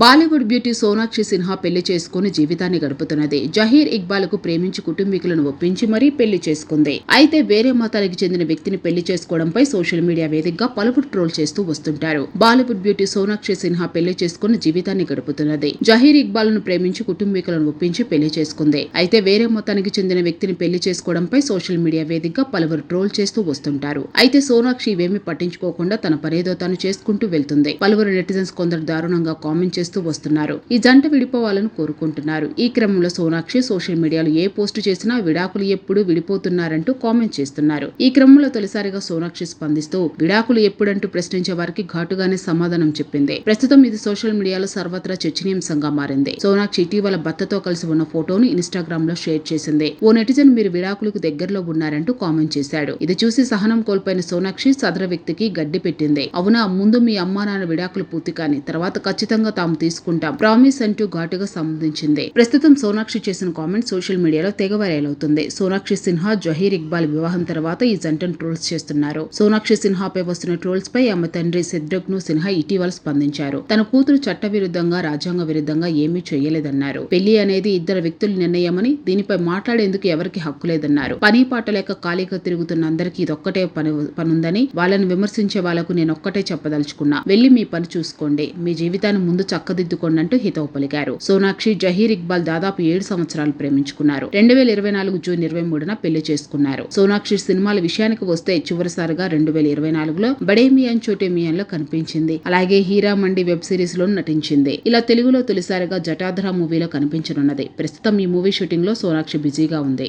Bollywood beauty Sonakshi Sinha పెళ్ళి చేసుకుని జీవితాన్ని గడుపుతున్నది. జహీర్ ఇక్బాల్కు ప్రేమించి కుటుంబీకులను ఒప్పించి మరీ పెళ్ళి చేసుకుంది. అయితే వేరే మతానికి చెందిన వ్యక్తిని పెళ్ళి చేసుకోవడంపై సోషల్ మీడియా వేదికగా పలువురు ట్రోల్ చేస్తూ వస్తుంటారు. బాలీవుడ్ బ్యూటీ సోనాక్షి సిన్హా పెళ్ళి చేసుకుని జీవితాన్ని గడుపుతున్నది. జహీర్ ఇక్బాల్ను ప్రేమించి కుటుంబీకులను ఒప్పించి పెళ్ళి చేసుకుంది. అయితే వేరే మతానికి చెందిన వ్యక్తిని పెళ్ళి చేసుకోవడంపై సోషల్ మీడియా వేదికగా పలువురు ట్రోల్ చేస్తూ వస్తుంటారు. అయితే సోనాక్షి ఇవేమీ పట్టించుకోకుండా తన పనేదో తాను చేసుకుంటూ వెళ్తుంది. పలువురు నెటిజన్స్ కొందరు దారుణంగా కామెంట్ చేస్తూ వస్తున్నారు. ఈ జంట విడిపోవాలని కోరుకుంటున్నారు. ఈ క్రమంలో సోనాక్షి సోషల్ మీడియాలో ఏ పోస్టు చేసినా విడాకులు ఎప్పుడు విడిపోతున్నారంటూ కామెంట్ చేస్తున్నారు. ఈ క్రమంలో తొలిసారిగా సోనాక్షి స్పందిస్తూ విడాకులు ఎప్పుడంటూ ప్రశ్నించే వారికి ఘాటుగానే సమాధానం చెప్పింది. ప్రస్తుతం ఇది సోషల్ మీడియాలో సర్వత్రా చర్చనీయాంశంగా మారింది. సోనాక్షి ఇటీవల భర్తతో కలిసి ఉన్న ఫోటోను ఇన్స్టాగ్రామ్లో షేర్ చేసింది. ఓ నెటిజన్ మీరు విడాకులకు దగ్గరలో ఉన్నారంటూ కామెంట్ చేశాడు. ఇది చూసి సహనం కోల్పోయిన సోనాక్షి సదర వ్యక్తికి గడ్డి పెట్టింది. అవునా ముందు మీ అమ్మా నాన్న విడాకులు పూర్తి కాని తర్వాత ఖచ్చితంగా తాము తీసుకుంటాం. ప్రామిస్ అంటూ ఘాటుగా సంబంధించింది. ప్రస్తుతం సోనాక్షి చేసిన కామెంట్ సోషల్ మీడియాలో తెగ వైరల్ అవుతుంది. సోనాక్షి సిన్హా జహీర్ ఇక్బాల్ వివాహం తర్వాత ఈ జంటను ట్రోల్స్ చేస్తున్నారు. సోనాక్షి సిన్హాపై వస్తున్న ట్రోల్స్ పై ఆమె తండ్రి సిద్రక్ను సిన్హా ఇటీవల స్పందించారు. తన కూతురు చట్ట విరుద్ధంగా రాజ్యాంగ విరుద్ధంగా ఏమీ చేయలేదన్నారు. పెళ్ళి అనేది ఇద్దరు వ్యక్తుల నిర్ణయమని దీనిపై మాట్లాడేందుకు ఎవరికి హక్కు లేదన్నారు. పని పాట లేక ఖాళీగా తిరుగుతున్న అందరికీ ఇదొక్కటే పని పనుందని వాళ్ళని విమర్శించే వాళ్ళకు నేను ఒక్కటే చెప్పదలుచుకున్నా. వెళ్ళి మీ పని చూసుకోండి. మీ జీవితాన్ని ముందు చక్క చక్కదిద్దుకోండి అంటూ హితవు పలికారు. సోనాక్షి జహీర్ ఇక్బాల్ దాదాపు ఏడు సంవత్సరాలు ప్రేమించుకున్నారు. రెండు వేల ఇరవై నాలుగు జూన్ ఇరవై మూడున పెళ్ళి చేసుకున్నారు. సోనాక్షి సినిమాల విషయానికి వస్తే చివరిసారిగా రెండు వేల ఇరవై నాలుగులో బడే మియాన్ చోటే మియాన్లో కనిపించింది. అలాగే హీరా మండి వెబ్ సిరీస్లో నటించింది. ఇలా తెలుగులో తొలిసారిగా జటాధర మూవీలో కనిపించనున్నది. ప్రస్తుతం ఈ మూవీ షూటింగ్లో సోనాక్షి బిజీగా ఉంది.